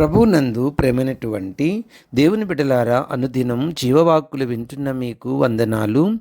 ప్రభునందు ప్రేమైనటువంటి దేవుని బిడ్డలారా అనుదినం జీవవాక్కులు వింటున్న మీకు వందనాలు.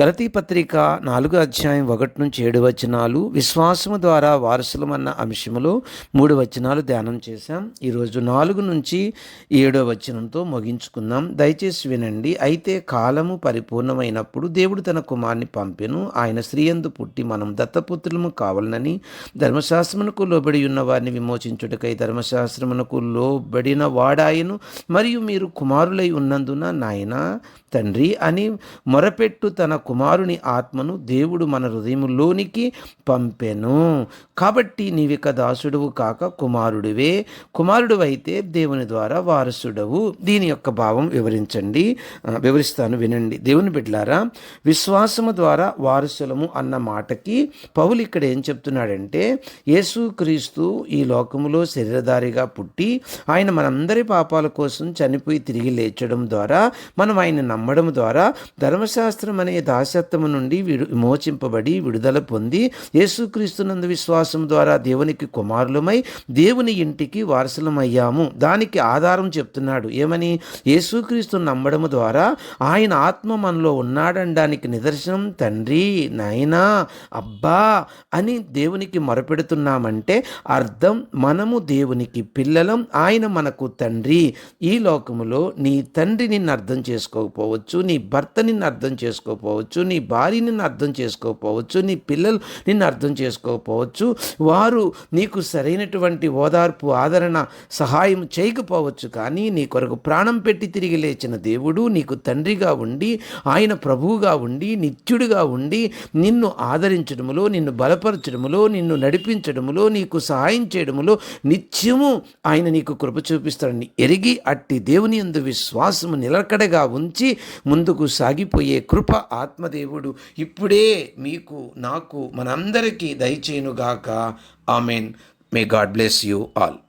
గలతీ పత్రిక నాలుగు అధ్యాయం ఒకటి నుంచి ఏడు వచనాలు. విశ్వాసము ద్వారా వారసులమన్న అంశములో మూడు వచనాలు ధ్యానం చేశాం. ఈరోజు నాలుగు నుంచి ఏడో వచనంతో ముగించుకుందాం. దయచేసి వినండి. అయితే కాలము పరిపూర్ణమైనప్పుడు దేవుడు తన కుమార్ని పంపెను. ఆయన స్త్రీయందు పుట్టి మనం దత్తపుత్రులము కావాలనని ధర్మశాస్త్రమునకు లోబడి ఉన్న వారిని విమోచించుటకై ధర్మశాస్త్రమునకు పిలువబడిన వాడాయను. మరియు మీరు కుమారులై ఉన్నందున నాయన తండ్రి అని మొరపెట్టు తన కుమారుని ఆత్మను దేవుడు మన హృదయంలోనికి పంపెను. కాబట్టి నీవిక దాసుడువు కాక కుమారుడివే. కుమారుడు అయితే దేవుని ద్వారా వారసుడవు. దీని యొక్క భావం వివరించండి. వివరిస్తాను వినండి. దేవుని బిడ్డలారా విశ్వాసము ద్వారా వారసులము అన్న మాటకి పౌలు ఇక్కడ ఏం చెప్తున్నాడంటే యేసుక్రీస్తు ఈ లోకములో శరీరధారిగా పుట్టి ఆయన మనందరి పాపాల కోసం చనిపోయి తిరిగి లేచడం ద్వారా మనం ఆయన నమ్మడం ద్వారా ధర్మశాస్త్రం అనే దాసత్వము నుండి విడు విమోచింపబడి విడుదల పొంది యేసుక్రీస్తునందు విశ్వాసం ద్వారా దేవునికి కుమారులమై దేవుని ఇంటికి వారసులమయ్యాము. దానికి ఆధారం చెప్తున్నాడు. ఏమని? యేసుక్రీస్తు నమ్మడము ద్వారా ఆయన ఆత్మ మనలో ఉన్నాడనడానికి నిదర్శనం తండ్రి నాయనా అబ్బా అని దేవునికి మొరపెడుతున్నామంటే అర్థం మనము దేవునికి పిల్లలం ఆయన మనకు తండ్రి. ఈ లోకములో నీ తండ్రి నిన్ను అర్థం చేసుకోకపోవచ్చు నీ భర్త నిన్ను అర్థం చేసుకోకపోవచ్చు నీ భార్య నిన్ను అర్థం చేసుకోకపోవచ్చు నీ పిల్లలు నిన్ను అర్థం చేసుకోకపోవచ్చు. వారు నీకు సరైనటువంటి ఓదార్పు ఆదరణ సహాయం చేయకపోవచ్చు కానీ నీ కొరకు ప్రాణం పెట్టి తిరిగి లేచిన దేవుడు నీకు తండ్రిగా ఉండి ఆయన ప్రభువుగా ఉండి నిత్యుడిగా ఉండి నిన్ను ఆదరించడములో నిన్ను బలపరచడములో నిన్ను నడిపించడములో నీకు సహాయం చేయడములో నిత్యము ఆయన నీకు కృప చూపిస్తాడని ఎరిగి అట్టి దేవుని యందు విశ్వాసము నిలకడగా ఉంచి ముందుకు సాగిపోయే కృప ఆత్మదేవుడు ఇప్పుడే మీకు నాకు మనందరికీ దయచేయునుగాక. Amen. May God bless you all